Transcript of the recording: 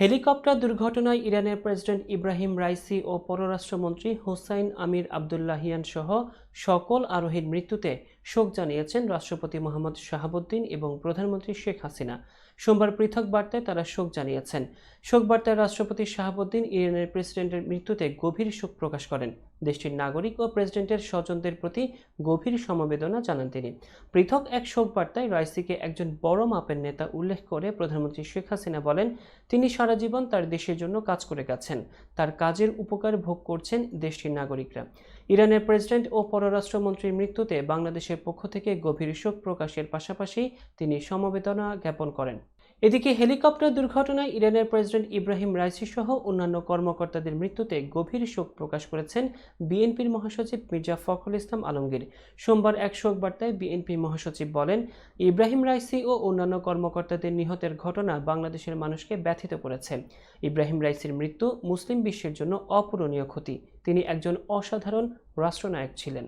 Helicopter দুর্ঘটনায় ইরানের president Ebrahim Raisi ও পররাষ্ট্রমন্ত্রী হোসাইন আমির আবদুল্লাহিয়ান সহ সকল আরোহীর মৃত্যুতে শোক জানিয়েছেন রাষ্ট্রপতি মোহাম্মদ শাহাবুদ্দিন এবং প্রধানমন্ত্রী শেখ হাসিনা। সোমবার পৃথক বার্তায় তারা শোক জানিয়েছেন। শোক বার্তায় রাষ্ট্রপতি শাহাবুদ্দিন ইরানের প্রেসিডেন্টের মৃত্যুতে গভীর শোক প্রকাশ করেন। দেশটির নাগরিক ও প্রেসিডেন্টের স্বজনদের প্রতি গভীর সমবেদনা জানান তিনি। পৃথক এক শোক বার্তায় রাইসিকে একজন বড় মাপের নেতা উল্লেখ করে প্রধানমন্ত্রী শেখ হাসিনা বলেন, তিনি সারা জীবন তার দেশের জন্য কাজ করে গেছেন, তার কাজের উপকার ভোগ করছেন দেশটির নাগরিকরা। ইরানের প্রেসিডেন্ট ও পররাষ্ট্রমন্ত্রীর মৃত্যুতে বাংলাদেশের পক্ষ থেকে গভীর শোক প্রকাশের পাশাপাশি তিনি সমবেদনা জ্ঞাপন করেন। এদিকে হেলিকপ্টার দুর্ঘটনায় ইরানের প্রেসিডেন্ট ইব্রাহিম রাইসি সহ অন্যান্য কর্মকর্তাদের মৃত্যুতে গভীর শোক প্রকাশ করেছেন বিএনপির মহাসচিব মির্জা ফখরুল ইসলাম আলমগীর। সোমবার এক শোক বার্তায় বিএনপি মহাসচিব বলেন, ইব্রাহিম রাইসি ও অন্যান্য কর্মকর্তাদের নিহতের ঘটনা বাংলাদেশের মানুষকে ব্যথিত করেছে। ইব্রাহিম রাইসির মৃত্যু মুসলিম বিশ্বের জন্য অপূরণীয় ক্ষতি। তিনি একজন অসাধারণ রাষ্ট্রনায়ক ছিলেন।